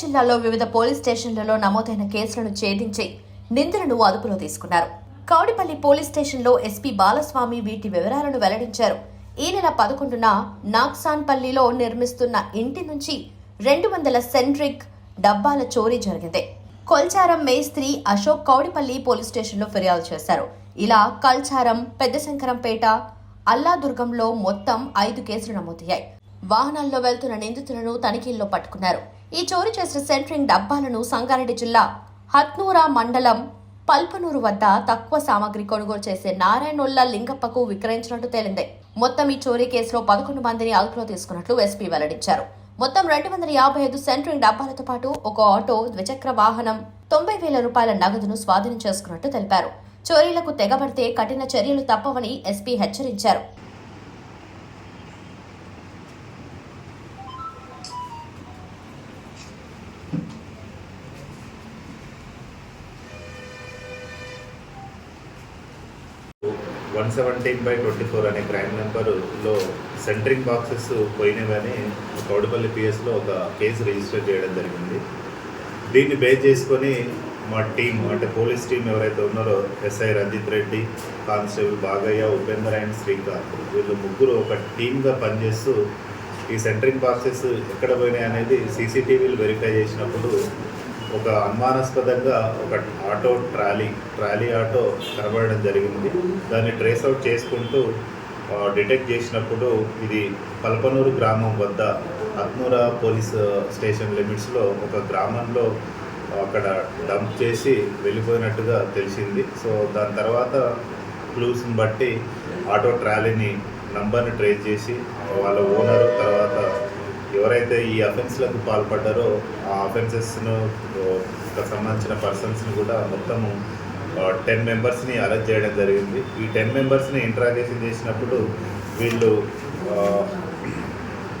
జిల్లాలో వివిధ పోలీస్ స్టేషన్లలో నమోదైన కేసులను ఛేదించి నిందితులను అదుపులో తీసుకున్నారు. కౌడిపల్లి పోలీస్ స్టేషన్లో ఎస్పీ బాలస్వామి వీటి వివరాలను వెల్లడించారు. ఈ నెల పదకొండున నాగ్సాన్పల్లిలో నిర్మిస్తున్న ఇంటి నుంచి రెండు వందల సెంట్రిక్ డబ్బాల చోరీ జరిగింది. కొల్చారం మేస్త్రి అశోక్ కౌడిపల్లి పోలీస్ స్టేషన్లో ఫిర్యాదు చేశారు. ఇలా కల్చారం పెద్దశంకరంపేట అల్లాదుర్గంలో మొత్తం ఐదు కేసులు నమోదయ్యాయి. వాహనాల్లో వెళ్తున్న నిందితులను తనిఖీల్లో పట్టుకున్నారు. ఈ చోరీ చేసిన సెంట్రింగ్ డబ్బాలను సంగారెడ్డి జిల్లా హత్నూరా మండలం పల్పనూరు వద్ద తక్కువ సామాగ్రి కొనుగోలు చేసే నారాయణొల్ల లింగప్పకు విక్రయించినట్టు తేలింది. మొత్తం ఈ చోరీ కేసులో పదకొండు మందిని అదుపులో తీసుకున్నట్లు ఎస్పీ వెల్లడించారు. మొత్తం రెండు వందల యాభై ఐదు సెంట్రింగ్ డబ్బాలతో పాటు ఒక ఆటో ద్విచక్ర వాహనం తొంభై వేల రూపాయల నగదును స్వాధీనం చేసుకున్నట్టు తెలిపారు. చోరీలకు తెగబడితే కఠిన చర్యలు తప్పవని ఎస్పీ హెచ్చరించారు. One seventeen by twenty four అనే క్రైమ్ నెంబర్లో సెంట్రింగ్ బాక్సెస్ పోయినవని కౌడపల్లి పిఎస్లో ఒక కేసు రిజిస్టర్ చేయడం జరిగింది. దీన్ని బేస్ చేసుకొని మా టీం అంటే పోలీస్ టీం ఎవరైతే ఉన్నారో SI Ranjith Reddy constable Bagaiah Upender and Srikanth వీళ్ళు ముగ్గురు ఒక టీమ్గా పనిచేస్తూ ఈ సెంట్రింగ్ బాక్సెస్ ఎక్కడ పోయినాయి అనేది సీసీటీవీలు వెరిఫై చేసినప్పుడు ఒక అనుమానాస్పదంగా ఒక ఆటో ట్రాలీ ట్రాలీ ఆటో కనబడడం జరిగింది. దాన్ని ట్రేస్ అవుట్ చేసుకుంటూ డిటెక్ట్ చేసినప్పుడు ఇది పల్పనూరు గ్రామం వద్ద అత్నూర పోలీస్ స్టేషన్ లిమిట్స్లో ఒక గ్రామంలో అక్కడ డంప్ చేసి వెళ్ళిపోయినట్టుగా తెలిసింది. సో దాని తర్వాత క్లూస్ని బట్టి ఆటో ట్రాలీని నంబర్ని ట్రేస్ చేసి వాళ్ళ ఓనర్ తర్వాత ఎవరైతే ఈ అఫెన్స్లకు పాల్పడ్డారో ఆ అఫెన్సెస్ను సంబంధించిన పర్సన్స్ని కూడా మొత్తము టెన్ మెంబర్స్ని అరెస్ట్ చేయడం జరిగింది. ఈ టెన్ మెంబర్స్ని ఇంట్రాగేషన్ చేసినప్పుడు వీళ్ళు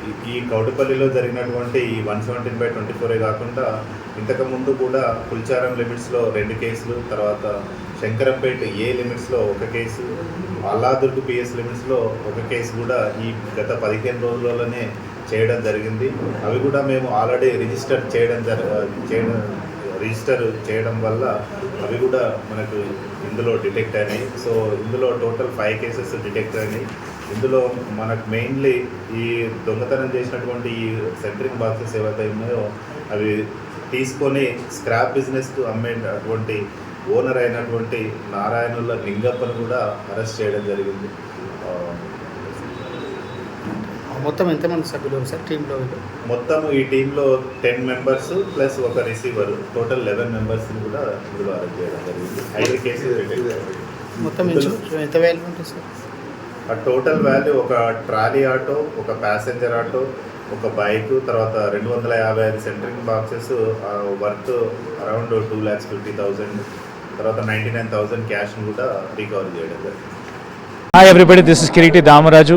ఈ- ఈ జరిగినటువంటి ఈ వన్ సెవెంటీన్ బై ట్వంటీ ఫోరే కాకుండా ఇంతకుముందు కూడా పుల్చారం లిమిట్స్లో రెండు కేసులు తర్వాత శంకరంపేట ఏ లిమిట్స్లో ఒక కేసు అల్లాదుర్గ్ పిఎస్ లిమిట్స్లో ఒక కేసు కూడా ఈ గత పదిహేను రోజులలోనే చేయడం జరిగింది. అవి కూడా మేము ఆల్రెడీ రిజిస్టర్ చేయడం జర చేయడం రిజిస్టర్ చేయడం వల్ల అవి కూడా మనకు ఇందులో డిటెక్ట్ అయినాయి. సో ఇందులో టోటల్ ఫైవ్ కేసెస్ డిటెక్ట్ అయినాయి. ఇందులో మనకు మెయిన్లీ ఈ దొంగతనం చేసినటువంటి ఈ సెంట్రింగ్ బాక్సెస్ ఏవైతే ఉన్నాయో అవి తీసుకొని స్క్రాప్ బిజినెస్కు అమ్మేటటువంటి ఓనర్ అయినటువంటి నారాయణుల లింగప్పను కూడా అరెస్ట్ చేయడం జరిగింది. మొత్తం ఎంతమంది సభ్యులు సార్ టీంలో? మొత్తం ఈ టీంలో టెన్ మెంబర్స్ ప్లస్ ఒక రిసీవర్ టోటల్ లెవెన్ మెంబర్స్ని కూడా ఇందులో అరెస్ట్ చేయడం జరిగింది ఐదు కేసులు. మొత్తం ఎంత వాల్యూ ఉంటుంది సార్ ఆ టోటల్ వాల్యూ ఒక ట్రాలీ ఆటో ఒక ప్యాసింజర్ ఆటో ఒక బైక్ తర్వాత రెండు వందల యాభై ఐదు centring boxes worth around two lakhs fifty thousand తర్వాత నైంటీ నైన్ థౌజండ్ క్యాష్ను కూడా రికవర్ చేయడం జరిగింది Hi everybody, this is Kiriti Damaraju.